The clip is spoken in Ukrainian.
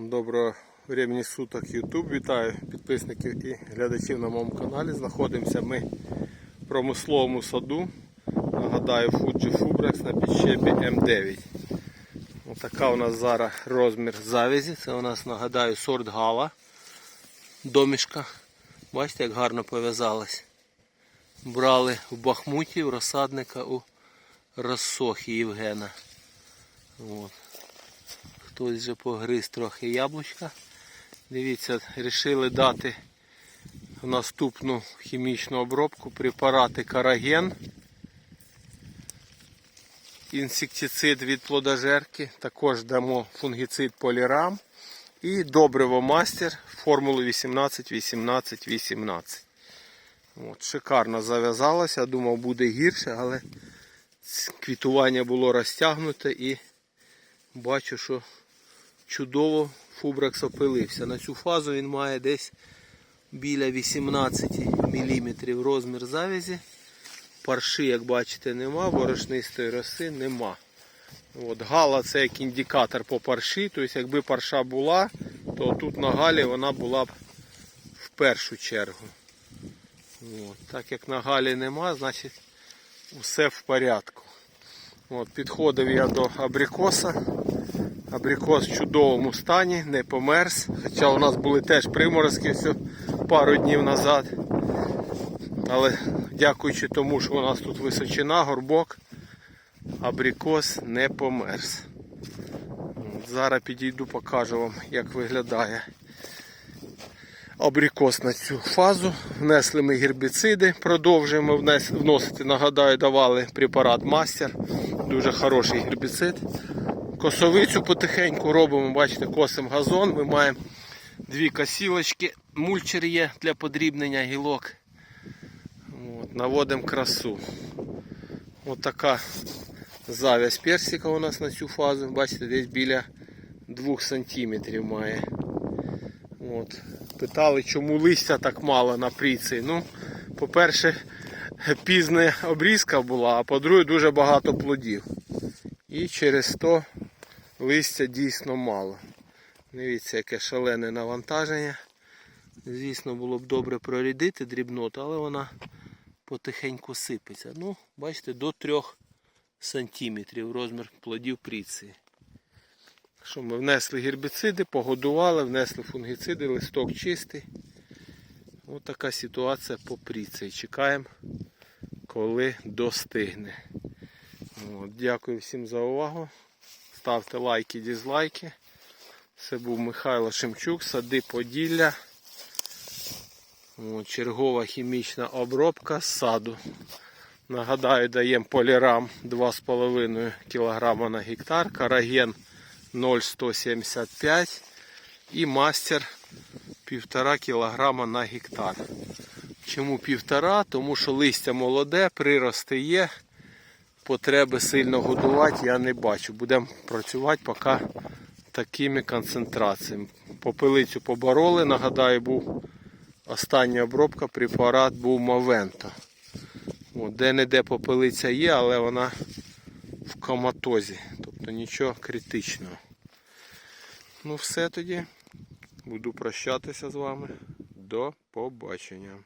Доброго времени суток YouTube. Вітаю підписників і глядачів на моєму каналі. Знаходимося ми в промисловому саду. Нагадаю, Fuji Fubrex на підщепі М9. Отака у нас зараз розмір завязі. Це у нас, нагадаю, сорт гала. Домішка. Бачите, як гарно пов'язалась. Брали в Бахмуті, в розсадника у Розсохі Євгена. От. Хтось вже погриз трохи яблучка. Дивіться, вирішили дати наступну хімічну обробку препарати Караген. Інсектицид від плодожерки. Також дамо фунгіцид полірам. І добриво мастер формулу 18, 18, 18. От, шикарно зав'язалося. Думав буде гірше, але квітування було розтягнуте і бачу, що чудово фубракс опилився. На цю фазу він має десь біля 18 мм розмір завязі. Парши, як бачите, нема, борошнистої роси нема. От, гала це як індикатор по парші. Тобто, якби парша була, то тут на галі вона була б в першу чергу. От, так як на галі нема, значить все в порядку. От, підходив я до абрикоса. Абрикос в чудовому стані, не померз. Хоча у нас були теж приморозки пару днів назад. Але дякуючи тому, що у нас тут височина, горбок, абрикос не померз. Зараз підійду, покажу вам, як виглядає абрикос на цю фазу. Внесли ми гербіциди, продовжуємо вносити. Нагадаю, давали препарат мастер. Дуже хороший гербіцид. Косовицю потихеньку робимо, бачите, косимо газон. Ми маємо дві косілочки. Мульчер є для подрібнення гілок. От, наводимо красу. От така завязь персика у нас на цю фазу. Бачите, десь біля 2 см має. От. Питали, чому листя так мало на пріці. Ну, по-перше, пізна обрізка була, а по-друге, дуже багато плодів. І через то листя дійсно мало. Дивіться, яке шалене навантаження. Звісно, було б добре прорядити дрібноту, але вона потихеньку сипеться. Ну, бачите, до 3 сантиметрів розмір плодів пріції. Що ми внесли гербіциди, погодували, внесли фунгіциди, листок чистий. Ось така ситуація по пріції. Чекаємо, коли достигне. От, дякую всім за увагу. Ставте лайки, дізлайки. Це був Михайло Шемчук, сади Поділля. От, чергова хімічна обробка саду. Нагадаю, даємо полірам 2,5 кг на гектар, караген 0,175 і мастер 1,5 кг на гектар. Чому 1,5? Тому що листя молоде, прирости є. Потреби сильно годувати я не бачу. Будемо працювати поки такими концентраціями. Попелицю побороли. Нагадаю, був остання обробка, препарат був Мавенто. От, Де-не-де попелиця є, але вона в коматозі. Тобто нічого критичного. Ну все тоді. Буду прощатися з вами. До побачення.